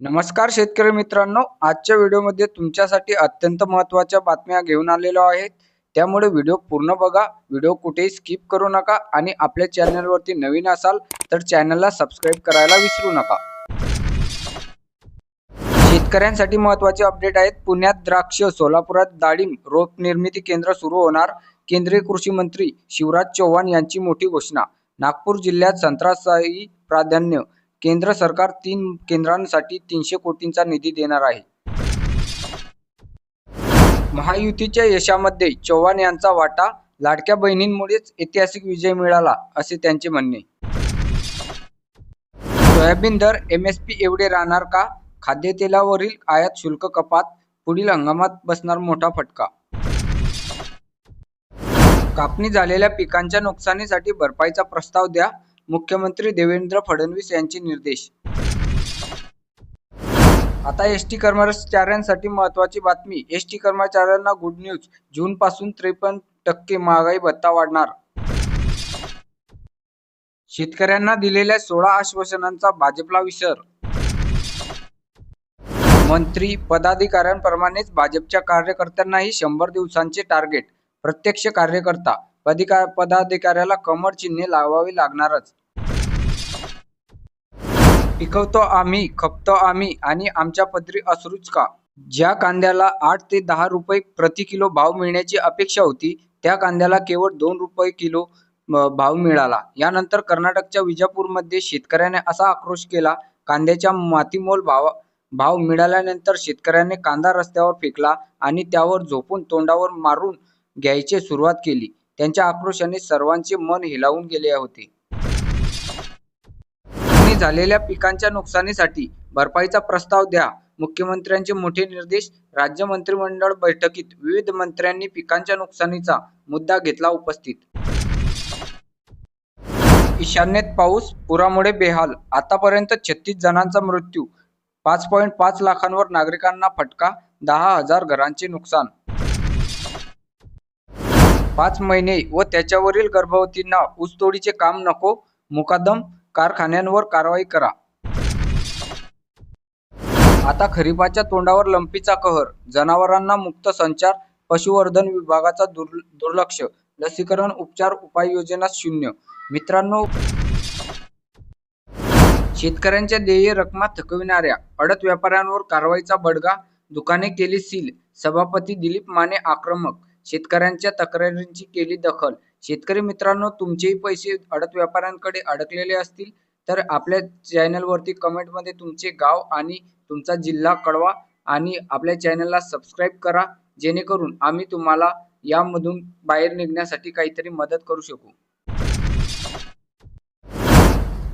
नमस्कार शेतकरी मित्रांनो आजच्या व्हिडिओमध्ये तुमच्यासाठी अत्यंत महत्त्वाच्या बातम्या घेऊन आलेलो आहेत. त्यामुळे व्हिडिओ पूर्ण बघा व्हिडिओ कुठेही स्किप करू नका आणि आपल्या चॅनलवरती नवीन असाल तर चॅनलला सबस्क्राईब करायला विसरू नका. शेतकऱ्यांसाठी महत्त्वाचे अपडेट आहेत. पुण्यात द्राक्ष सोलापुरात डाळिंब रोप निर्मिती केंद्र सुरू होणार. केंद्रीय कृषी मंत्री शिवराज चौहान यांची मोठी घोषणा. नागपूर जिल्ह्यात संत्रासाई प्राधान्य केंद्र सरकार तीन केंद्रांसाठी तीनशे कोटींचा निधी देणार आहे. महायुतीच्या यशामध्ये चव्हाण यांचा वाटा लाडक्या बहिणींमुळेच ऐतिहासिक विजय मिळाला असे त्यांचे म्हणणे. सोयाबीन दर एमएसपी एवढे राहणार का? खाद्यतेलावरील आयात शुल्क कपात पुढील हंगामात बसणार मोठा फटका. कापणी झालेल्या पिकांच्या नुकसानीसाठी भरपाईचा प्रस्ताव द्या मुख्यमंत्री देवेंद्र फडणवीस यांचे निर्देश. आता एस टी कर्मचाऱ्यांसाठी महत्वाची बातमी. एस टी कर्मचाऱ्यांना गुड न्यूज जून पासून त्रेपन्न टक्के महागाई भत्ता वाढणार. शेतकऱ्यांना दिलेल्या सोळा आश्वासनांचा भाजपला विसर. मंत्री पदाधिकाऱ्यांप्रमाणेच भाजपच्या कार्यकर्त्यांनाही शंभर दिवसांचे टार्गेट प्रत्यक्ष कार्यकर्ता पदिका पदाधिकाऱ्याला कमर चिन्हे लावावी लागणारच. पिकवतो आम्ही खपतो आम्ही आणि आमच्या पदरी अश्रूच का? ज्या कांद्याला आठ ते दहा रुपये प्रति किलो भाव मिळण्याची अपेक्षा होती त्या कांद्याला केवळ दोन रुपये किलो भाव मिळाला. यानंतर कर्नाटकच्या विजापूरमध्ये शेतकऱ्याने असा आक्रोश केला कांद्याच्या मातीमोल भाव भाव मिळाल्यानंतर शेतकऱ्याने कांदा रस्त्यावर फेकला आणि त्यावर झोपून तोंडावर मारून घ्यायची सुरुवात केली. त्यांच्या आक्रोशाने सर्वांचे मन हिलावून गेले होते. झालेल्या पिकांच्या नुकसानीसाठी भरपाईचा प्रस्ताव द्या. मुख्यमंत्र्यांचे मोठे निर्देश राज्य मंत्रिमंडळ बैठकीत विविध मंत्र्यांनी पिकांच्या नुकसानीचा मुद्दा घेतला उपस्थित. ईशान्येत पाऊस पुरामुळे बेहाल. आतापर्यंत छत्तीस जणांचा मृत्यू पाच पॉईंट पाच लाखांवर नागरिकांना फटका दहा हजार घरांचे नुकसान. पाच महिने व त्याच्यावरील गर्भवतींना ऊसतोडीचे काम नको मुकादम कारखान्यांवर कारवाई करा. आता खरीपाच्या तोंडावर लंपीचा कहर जनावरांना मुक्त संचार पशुवर्धन विभागाचा दुर्ल दुर्लक्ष लसीकरण उपचार उपाययोजना शून्य. मित्रांनो शेतकऱ्यांच्या देय रकमा थकविणाऱ्या अडत व्यापाऱ्यांवर कारवाईचा बडगा दुकाने केली सील सभापती दिलीप माने आक्रमक शेतकऱ्यांच्या तक्रारींची केली दखल शेतकरी मित्रांनो तुमचेही पैसे अडत व्यापाऱ्यांकडे अडकलेले असतील तर आपल्या चॅनलवरती कमेंटमध्ये तुमचे गाव आणि तुमचा जिल्हा कळवा आणि आपल्या चॅनलला सबस्क्राईब करा जेणेकरून आम्ही तुम्हाला यामधून बाहेर निघण्यासाठी काहीतरी मदत करू शकू.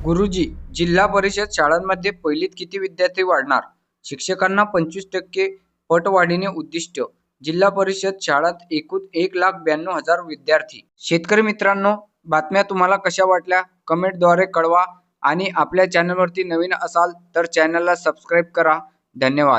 गुरुजी जिल्हा परिषद शाळांमध्ये पहिलीत किती विद्यार्थी वाढणार? शिक्षकांना पंचवीस टक्के पट वाढीने उद्दिष्ट जिल्हा परिषद शाळात एकूण एक लाख ब्याण्णव हजार विद्यार्थी. शेतकरी मित्रांनो बातम्या तुम्हाला कशा वाटल्या? कमेंटद्वारे कळवा आणि आपल्या चॅनलवरती नवीन असाल तर चॅनलला सबस्क्राईब करा. धन्यवाद.